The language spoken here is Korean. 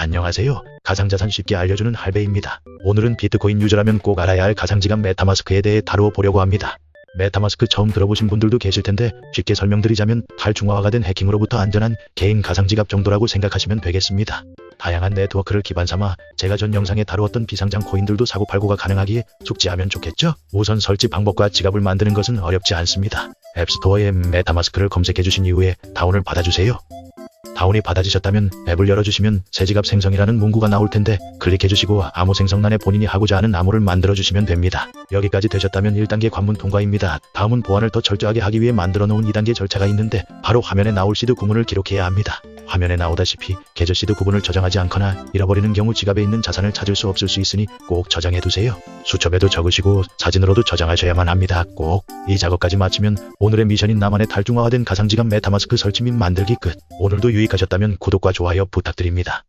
안녕하세요. 가상자산 쉽게 알려주는 할배입니다. 오늘은 비트코인 유저라면 꼭 알아야 할 가상지갑 메타마스크에 대해 다루어 보려고 합니다. 메타마스크 처음 들어보신 분들도 계실 텐데 쉽게 설명드리자면 탈중화가 된 해킹으로부터 안전한 개인 가상지갑 정도라고 생각하시면 되겠습니다. 다양한 네트워크를 기반 삼아 제가 전 영상에 다루었던 비상장 코인들도 사고팔고가 가능하기에 숙지하면 좋겠죠? 우선 설치 방법과 지갑을 만드는 것은 어렵지 않습니다. 앱스토어에 메타마스크를 검색해 주신 이후에 다운을 받아주세요. 다운이 받아지셨다면 앱을 열어주시면 새 지갑 생성이라는 문구가 나올 텐데 클릭해주시고 암호 생성란에 본인이 하고자 하는 암호를 만들어주시면 됩니다. 여기까지 되셨다면 1단계 관문 통과입니다. 다음은 보안을 더 철저하게 하기 위해 만들어 놓은 2단계 절차가 있는데 바로 화면에 나올 시드 구문을 기록해야 합니다. 화면에 나오다시피 계좌 시드 구분을 저장하지 않거나 잃어버리는 경우 지갑에 있는 자산을 찾을 수 없을 수 있으니 꼭 저장해 두세요. 수첩에도 적으시고 사진으로도 저장하셔야만 합니다. 꼭 이 작업까지 마치면 오늘의 미션인 나만의 탈중화화된 가상지갑 메타마스크 설치 및 만들기 끝. 오늘도 유익하셨다면 구독과 좋아요 부탁드립니다.